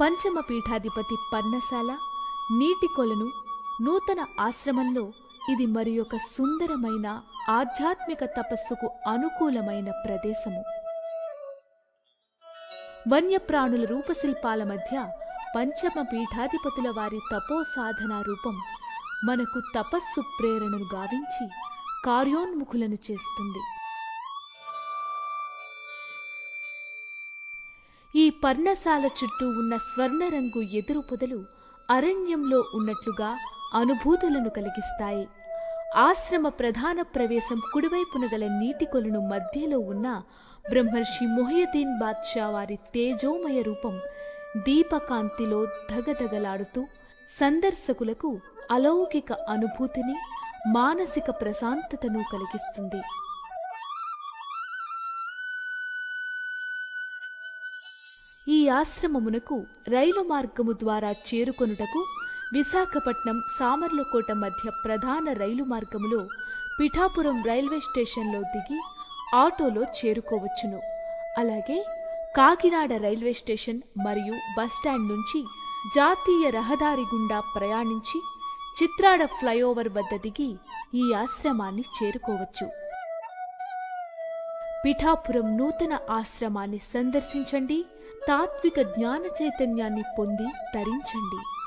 పంచమ పీఠాధిపతి పర్ణశాల నీటి కొలను నూతన ఆశ్రమంలో ఇది మరి ఒక సుందరమైన ఆధ్యాత్మిక తపస్సుకు అనుకూలమైన ప్రదేశము. వన్యప్రాణుల రూపశిల్పాల మధ్య పంచమ పీఠాధిపతుల వారి తపో సాధన రూపం మనకు తపస్సు ప్రేరణను గావించి కార్యోన్ముఖులను చేస్తుంది. ఈ పర్ణశాల చుట్టూ ఉన్న స్వర్ణరంగు ఎదురు పొదలు అరణ్యంలో ఉన్నట్లుగా అనుభూతులను కలిగిస్తాయి. ఆశ్రమ ప్రధాన ప్రవేశం కుడివైపున గల నీటి కొలను మధ్యలో ఉన్న బ్రహ్మర్షి మొహియుద్దీన్ బాద్షా వారి తేజోమయ రూపం దీపకాంతిలో ధగధగలాడుతూ సందర్శకులకు అలౌకిక అనుభూతిని మానసిక ప్రశాంతతను కలిగిస్తుంది. ఈ ఆశ్రమమునకు రైలు మార్గము ద్వారా చేరుకొనుటకు విశాఖపట్నం సామర్లకోట మధ్య ప్రధాన రైలు మార్గములో పిఠాపురం రైల్వే స్టేషన్లో దిగి ఆటోలో చేరుకోవచ్చును. అలాగే కాకినాడ రైల్వే స్టేషన్ మరియు బస్టాండ్ నుంచి జాతీయ రహదారి గుండా ప్రయాణించి చిత్రాడ ఫ్లైఓవర్ వద్ద దిగి ఈ ఆశ్రమాన్ని చేరుకోవచ్చు. పిఠాపురం నూతన ఆశ్రమాన్ని సందర్శించండి. తాత్విక జ్ఞాన చైతన్యాన్ని పొంది తరించండి.